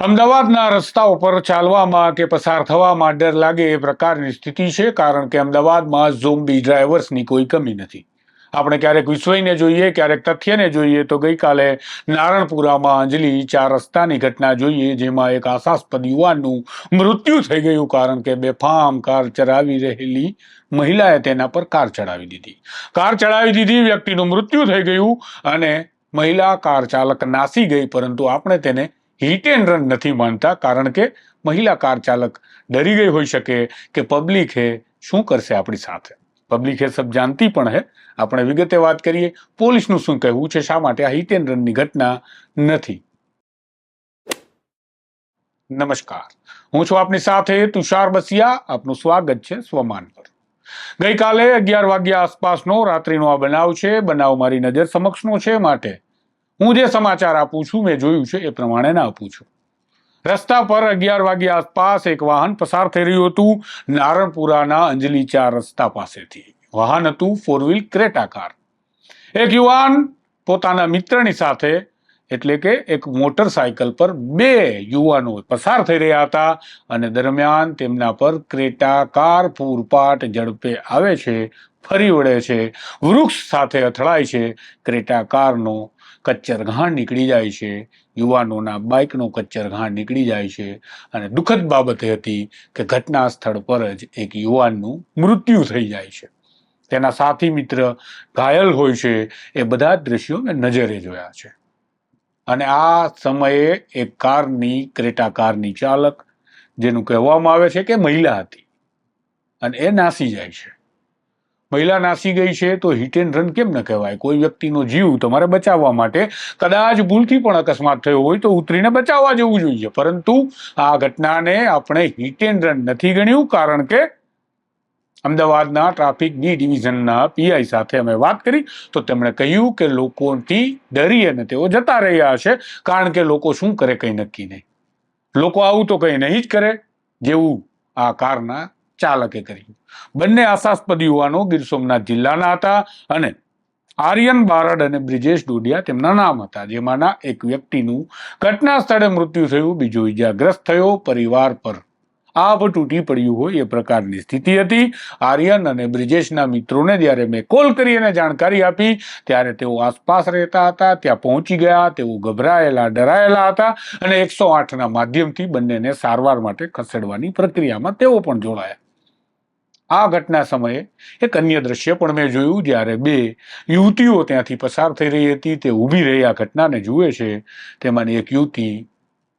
અમદાવાદના રસ્તાઓ પર ચાલવામાં કે પસાર થવામાં ડર લાગે એ પ્રકારની સ્થિતિ છે, કારણ કે અમદાવાદમાં ઝોમ્બી ડ્રાઈવર્સની કોઈ કમી નથી. આપણે ક્યારેક વિશ્વને જોઈએ, ક્યારેક તથ્યને જોઈએ, તો ગઈકાલે નારણપુરામાં અંજલી ચાર રસ્તાની ઘટના જોઈએ, જેમાં એક આશાસ્પદ યુવાનનું મૃત્યુ થઈ ગયું કારણ કે બેફામ કાર ચલાવી રહેલી મહિલાએ તેના પર કાર ચડાવી દીધી. કાર ચડાવી દીધી, વ્યક્તિનું મૃત્યુ થઈ ગયું અને મહિલા કાર ચાલક નાસી ગઈ, પરંતુ આપણે તેને હિટ એન્ડ રન નથી માનતા, કારણ કે મહિલા કાર ચાલક ડરી ગઈ હોઈ શકે કે પબ્લિક હે, શું કરશે આપણી સાથે? પબ્લિક હે સબ જાણતી પણ હે. આપણે વિગતે વાત કરીએ, પોલીસનું શું કહેવું છે, શા માટે આ હિટ એન્ડ રનની ઘટના નથી? નમસ્કાર. હું છું આપની સાથે તુષાર બસિયા. આપનું સ્વાગત છે સ્વમાન પર. ગઈકાલે અગિયાર વાગ્યા આસપાસનો રાત્રિનો આ બનાવ છે. બનાવ મારી નજર સમક્ષનો છે. માટે હું જે સમાચાર આપું છું, મેં જોયું છે, એ પ્રમાણે ના આપું છું. રસ્તા પર અગિયાર વાગ્યા આસપાસ એક વાહન પસાર થઈ રહ્યું હતું. નારણપુરાના અંજલી ચાર રસ્તા પાસેથી. વાહન હતું ફોર વ્હીલ ક્રેટા કાર. એક યુવાન પોતાના મિત્રની સાથે, એટલે કે એક મોટરસાયકલ પર બે યુવાનો પસાર થઈ રહ્યા હતા અને દરમિયાન તેમના પર ક્રેટા કાર પૂરપાટ ઝડપે આવે છે, ફરી વળે છે, વૃક્ષ સાથે અથડાય છે. ક્રેટા કારનો કચ્ચર ઘાણ નીકળી જાય છે. યુવાનોના બાઇકનો કચ્ચર ઘાણ નીકળી જાય છે. અને દુઃખદ બાબત હતી કે ઘટના સ્થળ પર જ એક યુવાનનું મૃત્યુ થઈ જાય છે. તેના સાથી મિત્ર ઘાયલ હોય છે એ બધા જ દ્રશ્યો મેં નજરે જોયા છે. અને આ સમયે એક કારની, ક્રેટા કારની ચાલક, જેનું કહેવામાં આવે છે કે મહિલા હતી. અને એ નાસી જાય છે. મહિલા નાસી ગઈ છે તો હિટ એન્ડ રન કેમ ન કહેવાય? કોઈ વ્યક્તિનો જીવ તમારે બચાવવા માટે કદાચ ભૂલથી પણ અકસ્માત થયો હોય તો ઉતરીને બચાવવા જવું જોઈએ. પરંતુ આ ઘટનાને આપણે હિટ એન્ડ રન નથી ગણ્યું કારણ કે અમદાવાદના ટ્રાફિક ડી ડિવિઝનના પીઆઈ સાથે અમે વાત કરી તો તેમણે કહ્યું કે લોકોથી ડરી અને તેઓ જતા રહ્યા હશે કારણ કે લોકો શું કરે કંઈ નક્કી નહીં. લોકો આવું તો કંઈ નહીં જ કરે. જેવું આ કારના ચાલકે કર્યું બંને આશાસ્પદ યુવાનો ગીર સોમનાથ જિલ્લાના હતા અને આર્યન બારડ અને બ્રિજેશ ડોડિયા તેમના નામ હતા, જેમાંના એક વ્યક્તિનું ઘટના સ્થળે મૃત્યુ થયું, બીજો ઇજાગ્રસ્ત થયો, પરિવાર પર આભ તૂટી પડ્યું હોય એ પ્રકારની સ્થિતિ હતી. આર્યન અને બ્રિજેશના મિત્રોને જ્યારે મેં કોલ કરી અને જાણકારી આપી, ત્યારે તેઓ આસપાસ રહેતા હતા, ત્યાં પહોંચી ગયા, તેઓ ગભરાયેલા, ડરાયેલા હતા અને એકસો આઠના માધ્યમથી બંનેને સારવાર માટે ખસેડવાની પ્રક્રિયામાં તેઓ પણ જોડાયા. આ ઘટના સમયે એક અન્ય દ્રશ્ય પણ મેં જોયું જ્યારે બે યુવતીઓ ત્યાંથી પસાર થઈ રહી હતી. તે ઊભી રહી આ ઘટનાને જુએ છે. તેમાંની એક યુવતી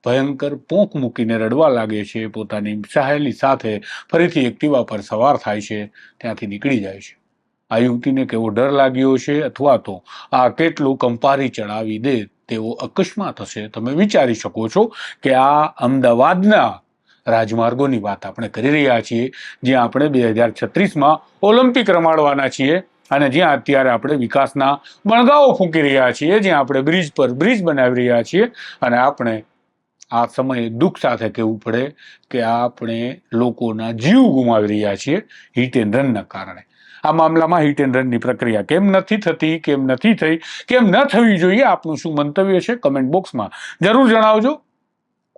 ભયંકર પોંખ મૂકીને રડવા લાગે છે. પોતાની સહેલી સાથે ફરીથી એક્ટિવા પર સવાર થાય છે. ત્યાંથી નીકળી જાય છે. આ યુવતીને કેવો ડર લાગ્યો છે અથવા તો આ કેટલું કંપારી ચડાવી દે તેવો અકસ્માત હશે. તમે વિચારી શકો છો કે આ અમદાવાદના રાજમાર્ગોની વાત આપણે કરી રહ્યા છીએ, જ્યાં આપણે બે હજાર છત્રીસમાં ઓલિમ્પિક રમાડવાના છીએ અને જ્યાં અત્યારે આપણે વિકાસના બણગાઓ ફૂંકી રહ્યા છીએ, જ્યાં આપણે બ્રિજ પર બ્રિજ બનાવી રહ્યા છીએ અને આપણે આ સમયે દુઃખ સાથે કહેવું પડે કે આપણે લોકોના જીવ ગુમાવી રહ્યા છીએ હિટ એન્ડ રનના કારણે. આ મામલામાં હિટ એન્ડ રનની પ્રક્રિયા કેમ નથી થતી, કેમ નથી થઈ, કેમ ન થવી જોઈએ, આપનું શું મંતવ્ય છે? કમેન્ટ બોક્સમાં જરૂર જણાવજો.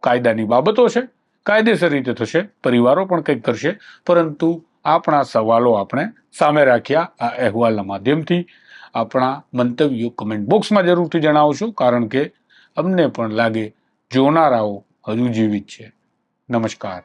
કાયદાની બાબતો છે. કાયદેસર રીતે થશે, પરિવારો પણ કંઈક કરશે, પરંતુ આપણા સવાલો આપણે સામે રાખ્યા આ અહેવાલના માધ્યમથી. આપણા મંતવ્યો કમેન્ટ બોક્સમાં જરૂરથી જણાવશો કારણ કે અમને પણ લાગે જોનારાઓ હજુ જીવિત છે. નમસ્કાર.